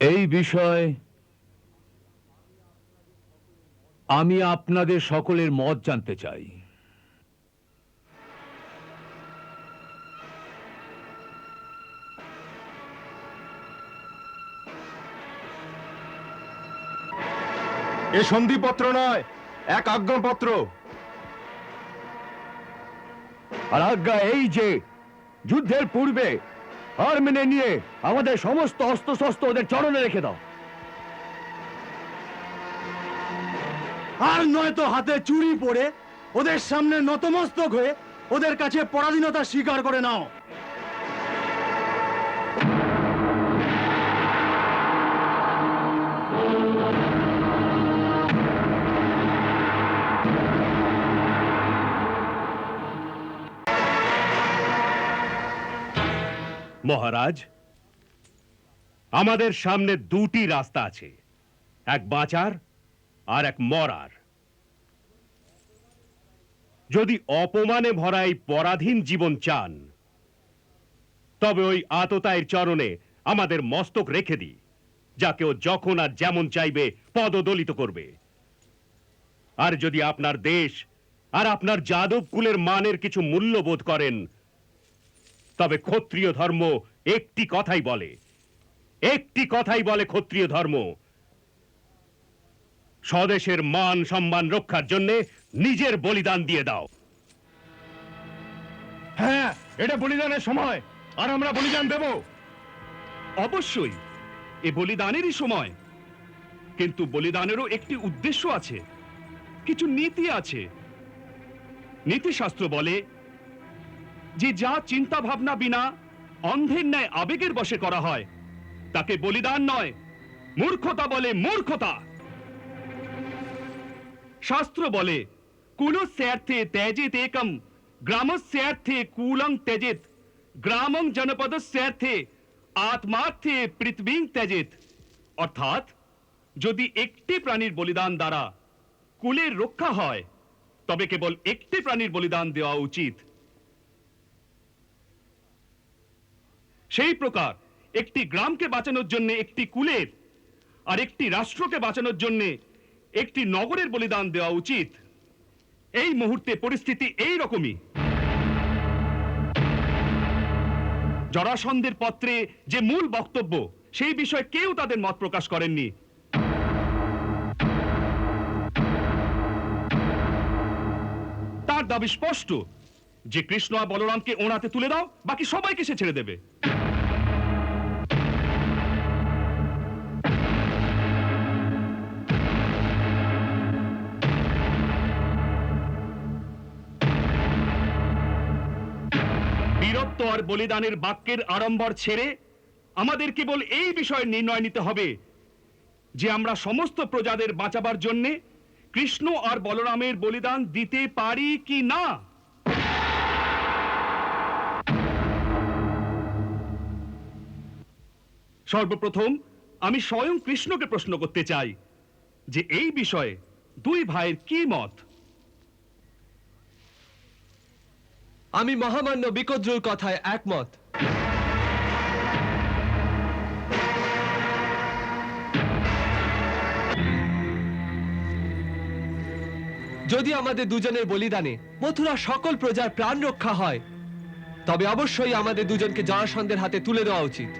এই বিষয় আমি আপনাদের সকলের মত জানতে চাই। এ সন্ধিপত্র নয় এক আজ্ঞাপত্র। আর আজ্ঞা এই যে যুদ্ধের পূর্বে হার মেনে নিয়ে আমাদের সমস্ত অস্ত্রশস্ত্র ওদের চরণে রেখে দাও। আর নয়তো হাতে চুরি পরে ওদের সামনে নতমস্তক হয়ে ওদের কাছে পরাধীনতা স্বীকার করে নাও। মহারাজ, আমাদের সামনে দুটি রাস্তা আছে, এক বাঁচার আর এক মরার। যদি অপমানে ভরা এই পরাধীন জীবন চান, তবে ওই আততায়ের চরণে আমাদের মস্তক রেখে দিই যাকে ও যখন আর যেমন চাইবে পদদলিত করবে। আর যদি আপনার দেশ আর আপনার যাদব কুলের মানের কিছু মূল্যবোধ করেন তবে ক্ষত্রিয় ধর্ম একটি কথাই বলে। একটি কথাই বলে ক্ষত্রিয় ধর্ম। স্বদেশের মান সম্মান রক্ষার জন্য নিজের বলিদান দিয়ে দাও। হ্যাঁ এটা বলিদানের সময়, আর আমরা বলিদান দেব। অবশ্যই, এ বলিদানেরই সময়। কিন্তু বলিদানেরও একটি উদ্দেশ্য আছে, কিছু নীতি আছে। নীতিশাস্ত্র বলে যে যা চিন্তা ভাবনা বিনা অন্ধের ন্যায় আবেগের বশে করা হয়, তাকে বলিদান নয়, মূর্খতা বলে মূর্খতা। শাস্ত্র বলে কুলস্যার্থে ত্যাজিত একম গ্রামস্যার্থে কুলং ত্যাজিত, গ্রামং জনপদস্যার্থে আত্মার্থে পৃথিবীং ত্যাজিত। অর্থাৎ, যদি একটি প্রাণীর বলিদান দ্বারা কুলের রক্ষা হয়, তবে কেবল একটি প্রাণীর বলিদান দেওয়া উচিত। সেই প্রকার। একটি গ্রামকে বাঁচানোর জন্য একটি কুলের আর একটি রাষ্ট্রকে বাঁচানোর জন্য একটি নগরের বলিদান দেওয়া উচিত। এই মুহূর্তে পরিস্থিতি এই রকমই। জরাসন্ধের পত্রে যে মূল বক্তব্য, সেই বিষয়ে কেউ তাদের মত প্রকাশ করেননি। তার দাবি স্পষ্ট, যে কৃষ্ণ আর বলরামকে ওনাতে তুলে দাও, বাকি সবাইকে সে ছেড়ে দেবে। বীরত্ব আর বলিদানের বাক্যের আড়ম্বর ছেড়ে আমাদের কেবল এই বিষয়ে নির্ণয় নিতে হবে যে আমরা সমস্ত প্রজাদের বাঁচাবার জন্যে কৃষ্ণ আর বলরামের বলিদান দিতে পারি কি না। সর্বপ্রথম আমি স্বয়ং কৃষ্ণকে প্রশ্ন করতে চাই যে এই বিষয়ে দুই ভাইয়ের কি মত? আমি মহামান্য বিকদ্রুর কথায় একমত। যদি আমাদের দুজনের বলিদানে মথুরা সকল প্রজার প্রাণ রক্ষা হয়, তবে অবশ্যই আমাদের দুজনকে জরাসন্ধের হাতে তুলে দেওয়া উচিত।